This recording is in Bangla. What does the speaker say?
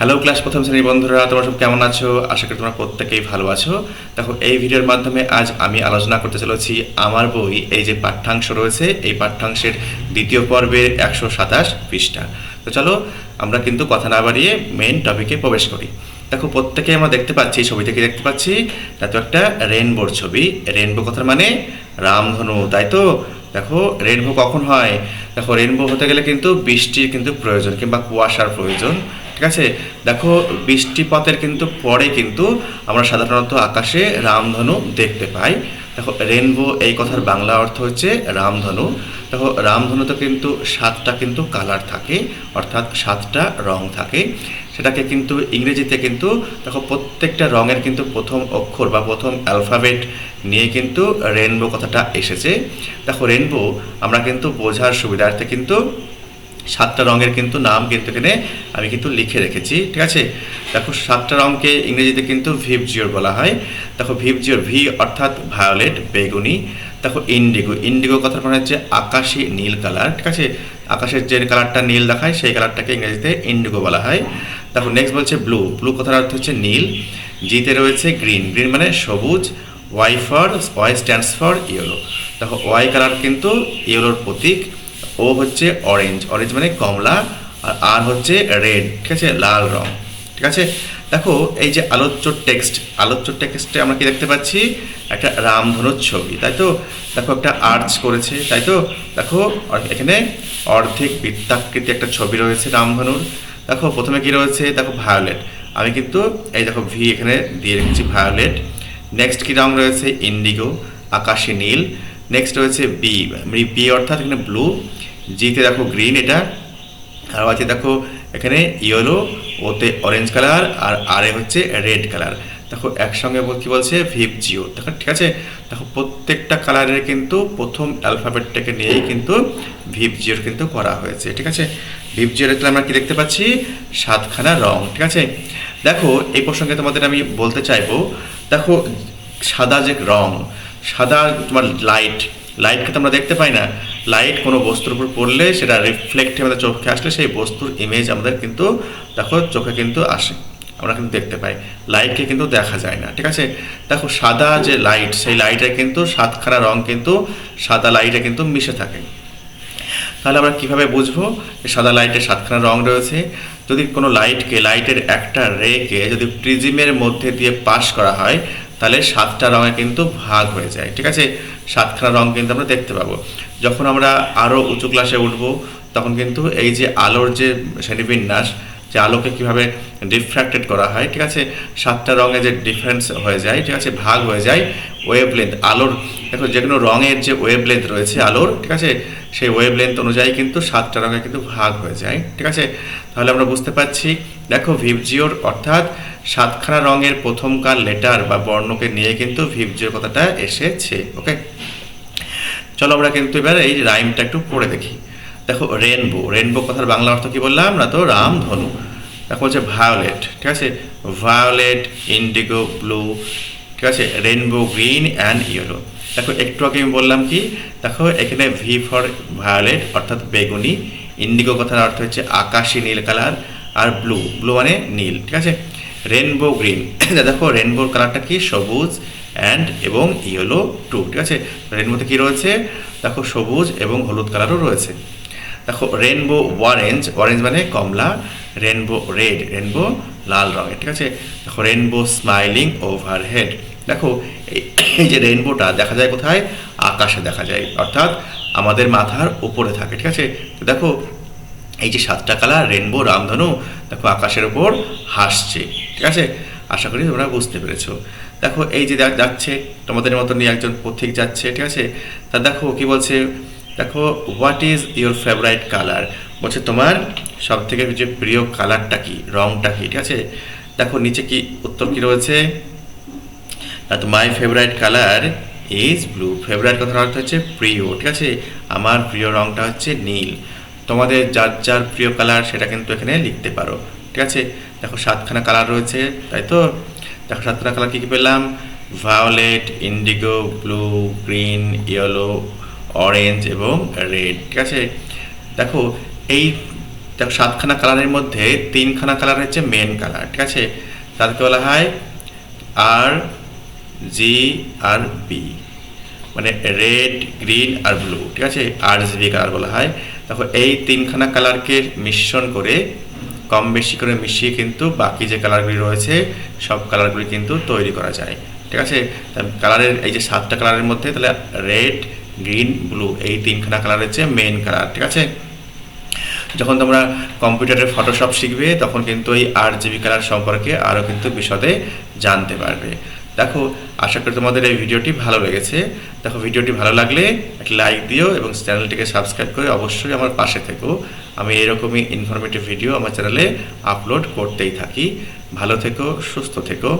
হ্যালো ক্লাস প্রথম শ্রেণির বন্ধুরা, তোমরা সব কেমন আছো? আশা করি তোমরা প্রত্যেকেই ভালো আছো। দেখো, এই ভিডিওর মাধ্যমে আজ আমি আলোচনা করতে চলেছি আমার বই, এই যে পাঠ্যাংশ রয়েছে, এই পাঠ্যাংশের দ্বিতীয় পর্বের একশো সাতাশ পৃষ্ঠা। তো চলো, আমরা কিন্তু কথা না বাড়িয়ে মেন টপিকে প্রবেশ করি। দেখো প্রত্যেকে আমরা দেখতে পাচ্ছি ছবি থেকে দেখতে পাচ্ছি? তা তো একটা রেনবোর ছবি। রেনবো কথার মানে রামধনু, তাই তো? দেখো রেনবো কখন হয়? দেখো রেনবো হতে গেলে কিন্তু বৃষ্টির কিন্তু প্রয়োজন কিংবা কুয়াশার প্রয়োজন। ঠিক আছে? দেখো, বৃষ্টিপাতের কিন্তু পরে কিন্তু আমরা সাধারণত আকাশে রামধনু দেখতে পাই। দেখো রেনবো এই কথার বাংলা অর্থ হচ্ছে রামধনু। দেখো, রামধনুতে কিন্তু সাতটা কিন্তু কালার থাকে, অর্থাৎ সাতটা রং থাকে। সেটাকে কিন্তু ইংরেজিতে কিন্তু, দেখো, প্রত্যেকটা রঙের কিন্তু প্রথম অক্ষর বা প্রথম অ্যালফাবেট নিয়ে কিন্তু রেনবো কথাটা এসেছে। দেখো রেনবো আমরা কিন্তু বোঝার সুবিধার্থে কিন্তু সাতটা রঙের কিন্তু নাম কিন্তু এখানে আমি কিন্তু লিখে রেখেছি, ঠিক আছে? দেখো, সাতটা রঙকে ইংরেজিতে কিন্তু ভিভ জিওর বলা হয়। দেখো, ভিভ জিওর, ভি অর্থাৎ ভায়োলেট, বেগুনি। দেখো, ইন্ডিগো ইন্ডিগো কথার মানে হচ্ছে আকাশি নীল কালার, ঠিক আছে? আকাশের যে কালারটা নীল দেখায়, সেই কালারটাকে ইংরেজিতে ইন্ডিগো বলা হয়। দেখো নেক্সট বলছে ব্লু। ব্লু কথার অর্থ হচ্ছে নীল। জিতে রয়েছে গ্রিন। গ্রিন মানে সবুজ। Y for Y stands for yellow দেখো ওয়াই কালার কিন্তু ইয়েলোর প্রতীক। ও হচ্ছে অরেঞ্জ অরেঞ্জ মানে কমলা, আর আর হচ্ছে রেড ঠিক আছে? লাল রং, ঠিক আছে? দেখো, এই যে আলোচ্য টেক্সট আলোচ্য টেক্সটে আমরা কি দেখতে পাচ্ছি? একটা রামধনুর ছবি, তাই তো? দেখো, একটা আর্চ করেছে, তাই তো? দেখো এখানে অর্ধেক বৃত্তাকৃতি একটা ছবি রয়েছে রামধনুর। দেখো, প্রথমে কি রয়েছে? দেখো ভায়োলেট আমি কিন্তু এই দেখো ভি এখানে দিয়ে রেখেছি ভায়োলেট নেক্সট কি রং রয়েছে? ইন্ডিগো আকাশি নীল নেক্সট রয়েছে বি বি অর্থাৎ এখানে ব্লু জিতে দেখো গ্রিন এটা, আর আছে দেখো এখানে ইয়েলো ওতে অরেঞ্জ কালার আর আরে হচ্ছে রেড কালার দেখো একসঙ্গে কি বলছে? ভিভ জিও দেখো, ঠিক আছে? দেখো প্রত্যেকটা কালারের কিন্তু প্রথম অ্যালফাবেটটাকে নিয়েই কিন্তু ভিভ জিওর কিন্তু করা হয়েছে, ঠিক আছে? ভিভ জিওর এখানে আমরা কি দেখতে পাচ্ছি? সাতখানা রং, ঠিক আছে? দেখো, এই প্রসঙ্গে তোমাদের আমি বলতে চাইব, দেখো সাদা যে রং, সাদা তোমার লাইট লাইটকে তো আমরা দেখতে পাই না লাইট কোনো বস্তুর উপর পড়লে সেটা রিফ্লেক্ট আমাদের চোখে আসলে সেই বস্তুর ইমেজ আমাদের কিন্তু, দেখো চোখে কিন্তু আসে। আমরা কিন্তু দেখতে পাই। লাইটকে কিন্তু দেখা যায় না, ঠিক আছে? দেখো সাদা যে লাইট সেই লাইটে কিন্তু সাতখানা রং কিন্তু, সাদা লাইটে কিন্তু মিশে থাকে। তাহলে আমরা কীভাবে বুঝব যে সাদা লাইটের সাতখানা রং রয়েছে? যদি কোনো লাইটকে লাইটের একটা রেকে যদি প্রিজিমের মধ্যে দিয়ে পাস করা হয় তাহলে সাতটা রঙে কিন্তু ভাগ হয়ে যায়, ঠিক আছে? সাতখানা রঙ কিন্তু আমরা দেখতে পাবো। যখন আমরা আরও উঁচু ক্লাসে উঠবো, তখন কিন্তু এই যে আলোর যে শ্রেণীবিন্যাস যে আলোকে কীভাবে ডিফ্র্যাক্টেড করা হয়, ঠিক আছে? সাতটা রঙে যে ডিফারেন্স হয়ে যায়, ঠিক আছে? ভাগ হয়ে যায় ওয়েভ লেন্থ আলোর। দেখো যে কোনো রঙের যে ওয়েভ লেন্থ রয়েছে আলোর, ঠিক আছে? সেই ওয়েভ লেন্থ অনুযায়ী কিন্তু সাতটা রঙে কিন্তু ভাগ হয়ে যায়, ঠিক আছে? তাহলে আমরা বুঝতে পারছি, দেখো, ভিভজিওর অর্থাৎ সাতখানা রঙের প্রথমকার লেটার বা বর্ণকে নিয়ে কিন্তু ভিভজিওর কথাটা এসেছে ওকে চলো আমরা কিন্তু এবার এই রাইমটা একটু পড়ে দেখি। দেখো রেনবো রেনবো কথার বাংলা অর্থ কি বললাম? না তো, রামধনু। দেখো হচ্ছে ভায়োলেট ঠিক আছে? ভায়োলেট ইন্ডিগো ব্লু ঠিক আছে? রেনবো গ্রিন অ্যান্ড ইয়েলো দেখো, একটু আগে আমি বললাম কি? দেখো, এখানে ভি ফর ভায়োলেট অর্থাৎ বেগুনি। ইন্ডিগো কথার অর্থ হচ্ছে আকাশি নীল কালার, আর ব্লু ব্লু মানে নীল, ঠিক আছে? রেনবো গ্রিন দেখো রেনবোর কালারটা কি? সবুজ অ্যান্ড এবং ইয়েলো টু ঠিক আছে? রেনবোতে কি রয়েছে? দেখো, সবুজ এবং হলুদ কালারও রয়েছে। দেখো রেনবো অরেঞ্জ অরেঞ্জ মানে কমলা রেনবো রেড রেনবো লাল রঙের, ঠিক আছে? দেখো রেনবো স্মাইলিং ওভার হেড দেখো, এই যে রেনবোটা দেখা যায় কোথায়? আকাশে দেখা যায়, অর্থাৎ আমাদের মাথার উপরে থাকে, ঠিক আছে? তো দেখো, এই যে সাতটা কালার রেনবো রামধনু, দেখো, আকাশের ওপর হাসছে, ঠিক আছে? আশা করি তোমরা বুঝতে পেরেছ। দেখো, এই যে যা- যাচ্ছে, তোমাদের মতনই একজন পথিক যাচ্ছে, ঠিক আছে? তা দেখো, কি বলছে? দেখো what is your favourite colour বলছে, তোমার সব থেকে যে প্রিয় কালারটা কি? রংটা কি? ঠিক আছে? দেখো, নিচে কি উত্তর কি রয়েছে? তো my favourite colour is blue favourite কথার অর্থ হচ্ছে প্রিয়, ঠিক আছে? আমার প্রিয় রংটা হচ্ছে নীল। তোমাদের যার যার প্রিয় কালার সেটা কিন্তু এখানে লিখতে পারো, ঠিক আছে? দেখো, সাতখানা কালার রয়েছে, তাই তো? দেখো, সাতখানা কালার কী কী পেলাম? Violet indigo blue green yellow orange এবং রেড ঠিক আছে? দেখো, এই দেখো, সাতখানা কালারের মধ্যে তিনখানা কালার হচ্ছে মেন কালার ঠিক আছে? তাদেরকে বলা হয় আর জি আর বি মানে রেড গ্রিন আর ব্লু ঠিক আছে? আর জিবি কালার বলা হয়। দেখো, এই তিনখানা কালারকে মিশ্রণ করে, কম বেশি করে মিশিয়ে কিন্তু বাকি যে কালারগুলি রয়েছে, সব কালারগুলি কিন্তু তৈরি করা যায়, ঠিক আছে? কালারের এই যে সাতটা কালারের মধ্যে, তাহলে রেড গ্রিন, ব্লু, এই তিনখানা কালার হচ্ছে মেন কালার ঠিক আছে? যখন তোমরা কম্পিউটারে ফটোশপ শিখবে, তখন কিন্তু এই আট জিবি কালার সম্পর্কে আরও কিন্তু বিশদে জানতে পারবে। দেখো, আশা করি তোমাদের এই ভিডিওটি ভালো লেগেছে। দেখো, ভিডিওটি ভালো লাগলে একটা লাইক দিও এবং চ্যানেলটিকে সাবস্ক্রাইব করে অবশ্যই আমার পাশে থেকো। আমি এরকমই ইনফরমেটিভ ভিডিও আমার চ্যানেলে আপলোড করতেই থাকি। ভালো থেকো, সুস্থ থেকো।